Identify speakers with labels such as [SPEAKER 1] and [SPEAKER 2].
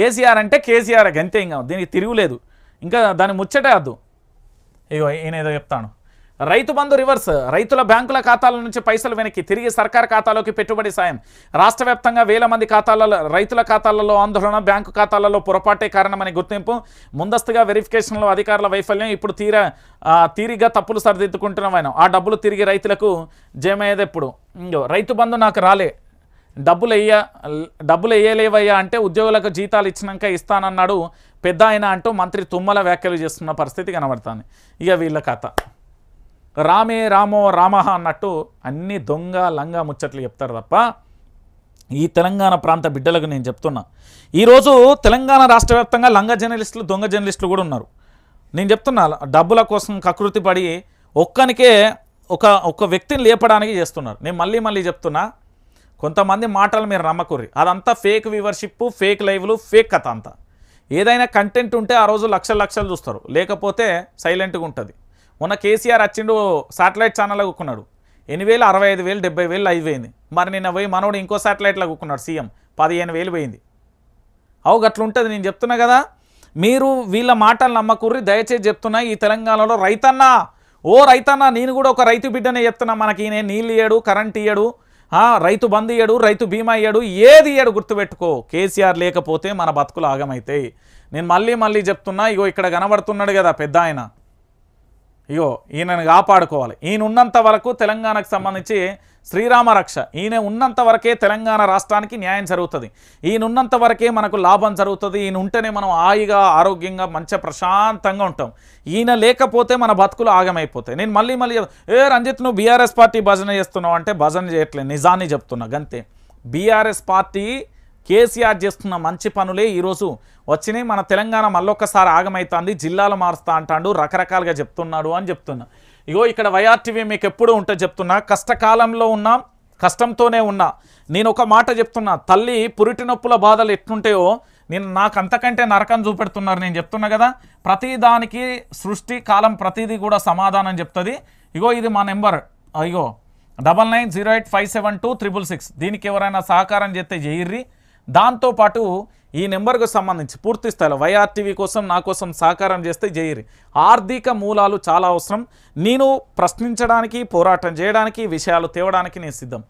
[SPEAKER 1] కేసీఆర్ అంటే కేసీఆర్ గంతే ఇంకా దీనికి తిరుగులేదు ఇంకా దాని ముచ్చటే వద్దు ఇగో ఏదో చెప్తాను. రైతు బంధు రివర్స్ రైతుల బ్యాంకుల ఖాతాల నుంచి పైసలు వెనక్కి తిరిగి సర్కార్ ఖాతాలోకి పెట్టుబడి సాయం. రాష్ట్ర వ్యాప్తంగా వేల మంది ఖాతాలలో రైతుల ఖాతాలలో ఆందోళన బ్యాంకు ఖాతాలలో పొరపాటే కారణమని గుర్తింపు. ముందస్తుగా వెరిఫికేషన్లో అధికారుల వైఫల్యం ఇప్పుడు తీర తీరిగా తప్పులు సరిదిద్దుకుంటున్నాం ఆ డబ్బులు తిరిగి రైతులకు జయమయ్యేది ఎప్పుడు? రైతు బంధు నాకు రాలే. డబ్బులు వెయ్య డబ్బులు వేయలేవయ్యా అంటే ఉద్యోగులకు జీతాలు ఇచ్చినాక ఇస్తానన్నాడు పెద్ద ఆయన అంటూ మంత్రి తుమ్మల వ్యాఖ్యలు చేస్తున్న పరిస్థితి కనబడుతుంది. ఇక వీళ్ళ కథ. రామే రామో రామ అన్నట్టు అన్ని దొంగ లంగా ముచ్చట్లు చెప్తారు తప్ప ఈ తెలంగాణ ప్రాంత బిడ్డలకు నేను చెప్తున్నా. ఈరోజు తెలంగాణ రాష్ట్ర వ్యాప్తంగా లంగ జర్నలిస్టులు దొంగ జర్నలిస్టులు కూడా ఉన్నారు. నేను చెప్తున్నా డబ్బుల కోసం కకృతి పడి ఒక్కనికే ఒక ఒక వ్యక్తిని లేపడానికి చేస్తున్నారు. నేను మళ్ళీ మళ్ళీ చెప్తున్నా కొంతమంది మాటలు మీరు నమ్మకుర్రి. అదంతా ఫేక్ వ్యూవర్షిప్ ఫేక్ లైవ్లు ఫేక్ కథ అంతా. ఏదైనా కంటెంట్ ఉంటే ఆ రోజు లక్షల లక్షలు చూస్తారు. లేకపోతే సైలెంట్గా ఉంటుంది. మొన్న కేసీఆర్ వచ్చిండు సాటిలైట్ ఛానల్ కూకున్నాడు. ఎన్ని వేలు అరవై ఐదు వేలు డెబ్బై వేలు అయిపోయింది మరి నిన్న పోయి మనోడు ఇంకో సాటిలైట్లో కూకున్నాడు సీఎం. పదిహేను వేలు పోయింది. అవు ఉంటుంది నేను చెప్తున్నా కదా. మీరు వీళ్ళ మాటలు నమ్మకుర్రి. దయచేసి చెప్తున్నా ఈ తెలంగాణలో రైతన్నా. ఓ రైతన్న నేను కూడా ఒక రైతు బిడ్డనే చెప్తున్నా. మనకి ఈయన నీళ్ళు ఇయ్యడు కరెంట్ ఇయ్యడు. రైతు బంధు ఇయ్యడు రైతు బీమా ఇయ్యడు ఏది ఇయ్యడు గుర్తుపెట్టుకో. కేసీఆర్ లేకపోతే మన బతుకులు ఆగమైతాయి. నేను మళ్ళీ మళ్ళీ చెప్తున్నా ఇగో ఇక్కడ కనబడుతున్నాడు కదా పెద్ద ఆయన. ఇగో ఈయనను కాపాడుకోవాలి. ఈయన ఉన్నంత వరకు తెలంగాణకు సంబంధించి శ్రీరామ రక్ష. ఈయన ఉన్నంత వరకే తెలంగాణ రాష్ట్రానికి న్యాయం జరుగుతుంది. ఈయన ఉన్నంత వరకే మనకు లాభం జరుగుతుంది. ఈయన ఉంటేనే మనం హాయిగా ఆరోగ్యంగా మంచిగా ప్రశాంతంగా ఉంటాం. ఈయన లేకపోతే మన బతుకులు ఆగమైపోతాయి. నేను మళ్ళీ మళ్ళీ ఏ రంజిత్ నువ్వు బీఆర్ఎస్ పార్టీ భజన చేస్తున్నావు అంటే భజన చేయట్లేదు. నిజాన్ని చెప్తున్నా గంతే. బీఆర్ఎస్ పార్టీ కేసీఆర్ చేస్తున్న మంచి పనులే ఈరోజు వచ్చినాయి. మన తెలంగాణ మళ్ళొక్కసారి ఆగమవుతుంది జిల్లాలు మారుస్తా అంటాడు. రకరకాలుగా చెప్తున్నాడు అని చెప్తున్నా. ఇగో ఇక్కడ వైఆర్టీవీ మీకు ఎప్పుడూ ఉంటే చెప్తున్నా కష్టకాలంలో ఉన్నా కష్టంతోనే ఉన్నా నేను ఒక మాట చెప్తున్నా. తల్లి పురిటి నొప్పుల బాధలు ఎట్లుంటాయో నేను నాకు అంతకంటే నరకం చూపెడుతున్నారు నేను చెప్తున్నా కదా. ప్రతి దానికి సృష్టి కాలం ప్రతిదీ కూడా సమాధానం చెప్తుంది. ఇగో ఇది మా నెంబర్. ఇగో double nine zero eight five seven two triple six. దీనికి ఎవరైనా సహకారం చేస్తే చేయర్రి దాంతోపాటు ఈ నెంబర్కు సంబంధించి పూర్తి స్థాయిలో వైఆర్టీవీ కోసం నా కోసం సహకారం చేస్తే జైరి ఆర్థిక మూలాలు చాలా అవసరం. నేను ప్రశ్నించడానికి పోరాటం చేయడానికి విషయాలు తేవడానికి నేను సిద్ధం.